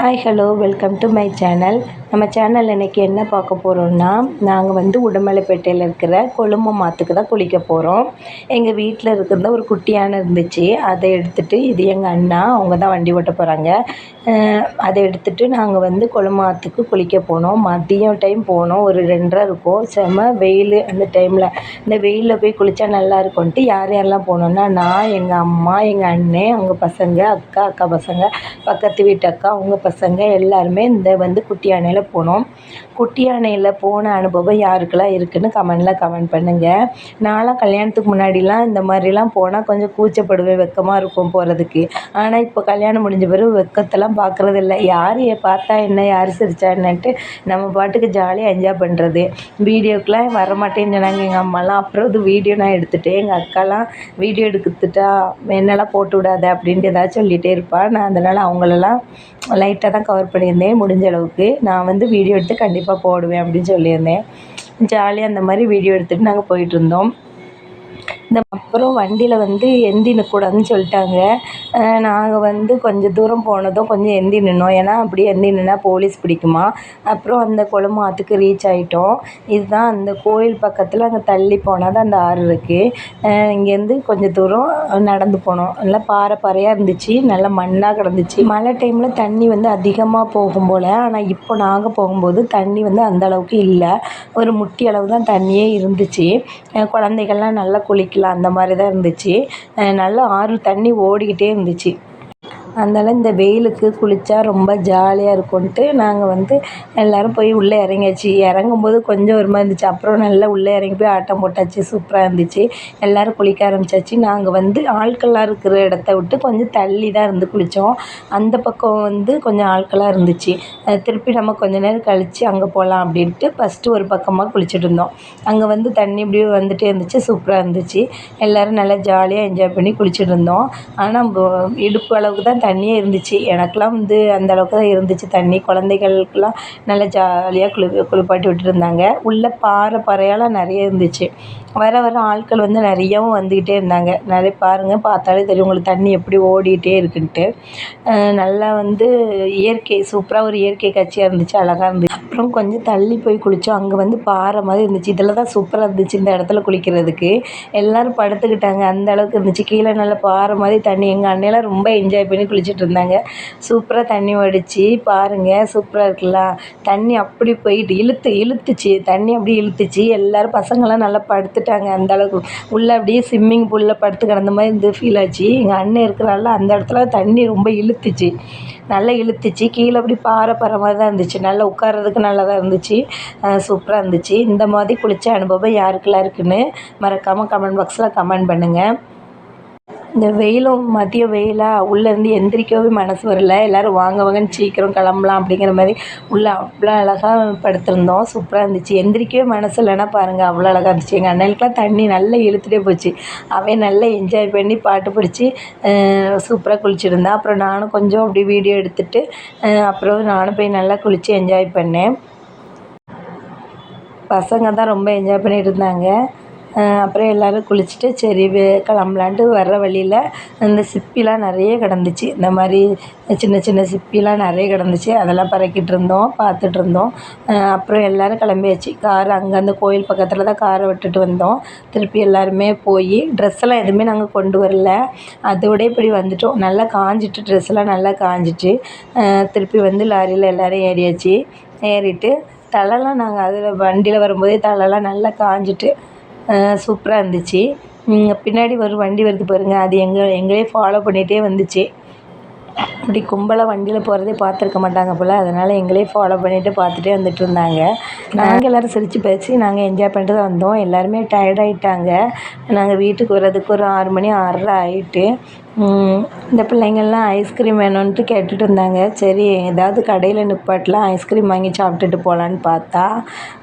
Hi, hello, welcome to my channel. நம்ம channel இன்றைக்கி என்ன பார்க்க போகிறோம்னா நாங்கள் வந்து உடுமலைப்பேட்டையில் இருக்கிற கொழும்பு மாற்றுக்கு தான் குளிக்க போகிறோம் எங்கள் வீட்டில் இருக்கிறத ஒரு குட்டியான இருந்துச்சு. அதை எடுத்துகிட்டு இது எங்கள் அண்ணா அவங்க தான் வண்டி ஓட்ட போகிறாங்க அதை எடுத்துகிட்டு நாங்கள் வந்து கொழும்பு குளிக்க போனோம். மதியம் டைம் போனோம். ஒரு ரெண்டரை இருக்கும். செம வெயில் அந்த டைமில் இந்த வெயிலில் போய் குளித்தா நல்லா இருக்கும்ன்ட்டு யார் யாரெல்லாம் போனோம்னா நான் எங்கள் அம்மா எங்கள் அண்ணன் அவங்க பசங்க அக்கா அக்கா பசங்க பக்கத்து வீட்டு அக்கா அவங்க பசங்க எல்லாருமே இந்த வந்து குட்டியானையில் போனோம். குட்டி யானையில் போன அனுபவம் யாருக்கெல்லாம் இருக்குதுன்னு கமெண்டில் கமெண்ட் பண்ணுங்கள் நான்லாம் கல்யாணத்துக்கு முன்னாடிலாம் இந்த மாதிரிலாம் போனால் கொஞ்சம் கூச்சப்படுவேன் வெக்கமாக இருக்கும் போகிறதுக்கு ஆனால் இப்போ கல்யாணம் முடிஞ்ச பிறகு வெக்கத்தெல்லாம் பார்க்குறதில்ல யார் பார்த்தா என்ன யார் சிரிச்சா என்னன்ட்டு நம்ம பாட்டுக்கு ஜாலியாக என்ஜாய் பண்ணுறது வீடியோக்கெலாம் வரமாட்டேன்னு சொன்னாங்க. எங்கள் அம்மாலாம் அப்புறம் இது வீடியோ நான் எடுத்துகிட்டேன் எங்கள் அக்காலாம் வீடியோ எடுத்துட்டா என்னெல்லாம் போட்டு விடாத? அப்படின்ட்டு ஏதாச்சும் சொல்லிகிட்டே இருப்பாள் நான் அதனால் அவங்களெல்லாம் லைட்டாக தான் கவர் பண்ணியிருந்தேன் முடிஞ்ச அளவுக்கு. நான் வந்து வீடியோ எடுத்து கண்டிப்பாக போடுவேன் அப்படின்னு சொல்லியிருந்தேன். ஜாலியாக அந்த மாதிரி வீடியோ எடுத்துகிட்டு நாங்கள் போயிட்டுருந்தோம் இந்த அப்புறம் வண்டியில் வந்து எந்தி நிற்கக்கூடாதுன்னு சொல்லிட்டாங்க. நாங்கள் வந்து கொஞ்சம் தூரம் போனதும் கொஞ்சம் எந்தி நின்னோம். ஏன்னா அப்படியே எந்தி நின்றா போலீஸ் பிடிக்குமா? அப்புறம் அந்த கொழும்பு ஆற்றுக்கு ரீச் ஆகிட்டோம் இதுதான் அந்த கோயில் பக்கத்தில் அங்கே தள்ளி போனால் தான் அந்த ஆறு இருக்குது இங்கேருந்து கொஞ்சம் தூரம் நடந்து போனோம். நல்லா பாறை பாறையாக இருந்துச்சு. நல்லா மண்ணாக கிடந்துச்சு. மழை டைமில் தண்ணி வந்து அதிகமாக போகும் போல். ஆனால் இப்போ நாங்கள் போகும்போது தண்ணி வந்து அந்த அளவுக்கு இல்லை. ஒரு முட்டி அளவு தான் தண்ணியே இருந்துச்சு. குழந்தைகள்லாம் நல்லா குளிக்கலாம் அந்த மாதிரி தான் இருந்துச்சு நல்லா ஆறு தண்ணி ஓடிக்கிட்டே இருந்துச்சு. அதனால் இந்த வெயிலுக்கு குளித்தா ரொம்ப ஜாலியாக இருக்கும்ன்ட்டு நாங்கள் வந்து எல்லோரும் போய் உள்ளே இறங்கியாச்சு. இறங்கும்போது கொஞ்சம் ஒரு மாதிரி இருந்துச்சு. அப்புறம் நல்லா உள்ளே இறங்கி போய் ஆட்டம் போட்டாச்சு. சூப்பராக இருந்துச்சு. எல்லோரும் குளிக்க ஆரம்பிச்சாச்சு. நாங்கள் வந்து ஆட்கள்லாம் இருக்கிற இடத்த விட்டு கொஞ்சம் தள்ளி தான் இருந்து குளித்தோம் அந்த பக்கம் வந்து கொஞ்சம் ஆட்களாக இருந்துச்சு. திருப்பி நம்ம கொஞ்ச நேரம் கழித்து அங்கே போகலாம் அப்படின்ட்டு ஃபஸ்ட்டு ஒரு பக்கமாக குளிச்சுட்டு இருந்தோம். அங்கே வந்து தண்ணி இப்படியே வந்துகிட்டே இருந்துச்சு. சூப்பராக இருந்துச்சு. எல்லோரும் நல்லா ஜாலியாக என்ஜாய் பண்ணி குளிச்சுட்டு இருந்தோம். ஆனால் இடுப்பு அளவுக்கு தான் தண்ணியே இருந்துச்சு. எனக்கெலாம் வந்து அந்த அளவுக்கு தான் இருந்துச்சு தண்ணி. குழந்தைகளுக்குலாம் நல்லா ஜாலியாக குளி குளிப்பாட்டி விட்டுருந்தாங்க. உள்ளே பாறை பாறையாலாம் நிறைய இருந்துச்சு. வர வர ஆட்கள் வந்து நிறையாவும் வந்துக்கிட்டே இருந்தாங்க. நிறைய பாருங்கள் பார்த்தாலே தெரியும் உங்களுக்கு தண்ணி எப்படி ஓடிக்கிட்டே இருக்குன்ட்டு. நல்லா வந்து இயற்கை சூப்பராக ஒரு இயற்கை காட்சியாக இருந்துச்சு. அழகாக இருந்துச்சு. அப்புறம் கொஞ்சம் தள்ளி போய் குளித்தோம் அங்கே வந்து பாறை மாதிரி இருந்துச்சு. இதில் தான் சூப்பராக இருந்துச்சு இந்த இடத்துல குளிக்கிறதுக்கு. எல்லோரும் படுத்துக்கிட்டாங்க. அந்த அளவுக்கு இருந்துச்சு. கீழே நல்லா பாறை மாதிரி தண்ணி. எங்கள் அண்ணையெல்லாம் ரொம்ப என்ஜாய் பண்ணி குளிச்சுட்டு இருந்தாங்க சூப்பராக தண்ணி வடித்து பாருங்கள் சூப்பராக இருக்கலாம் தண்ணி அப்படி போயிட்டு இழுத்து இழுத்துச்சு. தண்ணி அப்படி இழுத்துச்சு. எல்லோரும் பசங்களாம் நல்லா படுத்துட்டாங்க அந்தளவுக்கு அந்த அளவுக்கு. உள்ளே அப்படியே ஸ்விம்மிங் பூலில் படுத்து கிடந்த மாதிரி இந்த ஃபீல் ஆச்சு. எங்கள் அண்ணன் இருக்கிறால அந்த இடத்துல தண்ணி ரொம்ப இழுத்துச்சு. நல்லா இழுத்துச்சு. கீழே அப்படி பாறை பாறை மாதிரி தான் இருந்துச்சு. நல்லா உட்கார்றதுக்கு நல்லா தான் இருந்துச்சு சூப்பராக இருந்துச்சு. இந்த மாதிரி குளித்த அனுபவம் யாருக்கெல்லாம் இருக்குதுன்னு மறக்காமல் கமெண்ட் பாக்ஸில் கமெண்ட் பண்ணுங்கள் இந்த வெயிலும் மதிய வெயிலாக உள்ளேருந்து எந்திரிக்கவே மனசு வரல. எல்லோரும் வாங்க வாங்கன்னு சீக்கிரம் கிளம்பலாம் அப்படிங்கிற மாதிரி உள்ளே அவ்வளோ அழகாக படுத்திருந்தோம். சூப்பராக இருந்துச்சு. எந்திரிக்கவே மனசு இல்லைன்னா பாருங்கள் அவ்வளோ அழகாக இருந்துச்சு. எங்கள் அண்ணனுக்குலாம் தண்ணி நல்லா இழுத்துட்டே போச்சு. அவன் நல்லா என்ஜாய் பண்ணி பாட்டு பிடிச்சி சூப்பராக குளிச்சுருந்தான். அப்புறம் நானும் கொஞ்சம் அப்படி வீடியோ எடுத்துகிட்டு அப்புறம் நானும் போய் நல்லா குளித்து என்ஜாய் பண்ணேன். பசங்க தான் ரொம்ப என்ஜாய் பண்ணிகிட்டு இருந்தாங்க. அப்புறம் எல்லோரும் குளிச்சுட்டு சரி வே கிளம்பலான்ட்டு வர்ற வழியில் இந்த சிப்பிலாம் நிறைய கிடந்துச்சு. இந்த மாதிரி சின்ன சின்ன சிப்பிலாம் நிறைய கிடந்துச்சு. அதெல்லாம் பறக்கிட்டு இருந்தோம் பார்த்துட்டு இருந்தோம். அப்புறம் எல்லோரும் கிளம்பியாச்சு. கார் அங்கே அந்த கோயில் பக்கத்தில் தான் காரை விட்டுட்டு வந்தோம். திருப்பி எல்லாருமே போய் ட்ரெஸ்ஸெல்லாம் எதுவுமே நாங்கள் கொண்டு வரல. அதோட இப்படி வந்துட்டோம். நல்லா காஞ்சிட்டு ட்ரெஸ்ஸெல்லாம் நல்லா காஞ்சிட்டு திருப்பி வந்து லாரியில் எல்லோரும் ஏறியாச்சு. ஏறிட்டு தலைலாம் நாங்கள் அதில் வண்டியில் வரும்போதே தலைலாம் நல்லா காஞ்சிட்டு சூப்பராக இருந்துச்சு. பின்னாடி ஒரு வண்டி வருது பாருங்கள் அது எங்கள் எங்களே ஃபாலோ பண்ணிகிட்டே வந்துச்சு. இப்படி கும்பலாக வண்டியில் போகிறதே பார்த்துருக்க மாட்டாங்க போல். அதனால் எங்களே ஃபாலோ பண்ணிவிட்டு பார்த்துட்டே வந்துட்டு இருந்தாங்க. நாங்கள் எல்லோரும் சிரித்து பேசி நாங்கள் என்ஜாய் பண்ணிட்டு தான் வந்தோம். எல்லாருமே டயர்டாயிட்டாங்க நாங்கள் வீட்டுக்கு வர்றதுக்கு ஒரு ஆறு மணி ஆறரை ஆகிட்டு இந்த பிள்ளைங்கள்லாம் ஐஸ்கிரீம் வேணும்ன்ட்டு கேட்டுட்டு இருந்தாங்க. சரி ஏதாவது கடையில் நிப்பாட்டலாம் ஐஸ்கிரீம் வாங்கி சாப்பிட்டுட்டு போகலான்னு பார்த்தா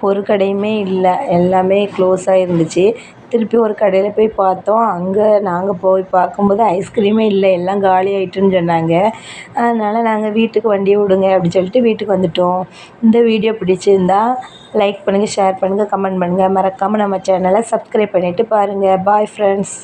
ஒரு கடையுமே இல்லை. எல்லாமே க்ளோஸாக இருந்துச்சு. திருப்பி ஒரு கடையில் போய் பார்த்தோம். அங்கே நாங்கள் போய் பார்க்கும்போது ஐஸ்கிரீமே இல்லை. எல்லாம் காலி ஆகிட்டுன்னு சொன்னாங்க. அதனால் நாங்கள் வீட்டுக்கு வண்டியை விடுங்க அப்படின்னு சொல்லிட்டு வீட்டுக்கு வந்துட்டோம். இந்த வீடியோ பிடிச்சிருந்தா லைக் பண்ணுங்கள் ஷேர் பண்ணுங்கள் கமெண்ட் பண்ணுங்கள் மறக்காமல் நம்ம சேனலை சப்ஸ்கிரைப் பண்ணிவிட்டு பாருங்கள் பாய் ஃப்ரெண்ட்ஸ்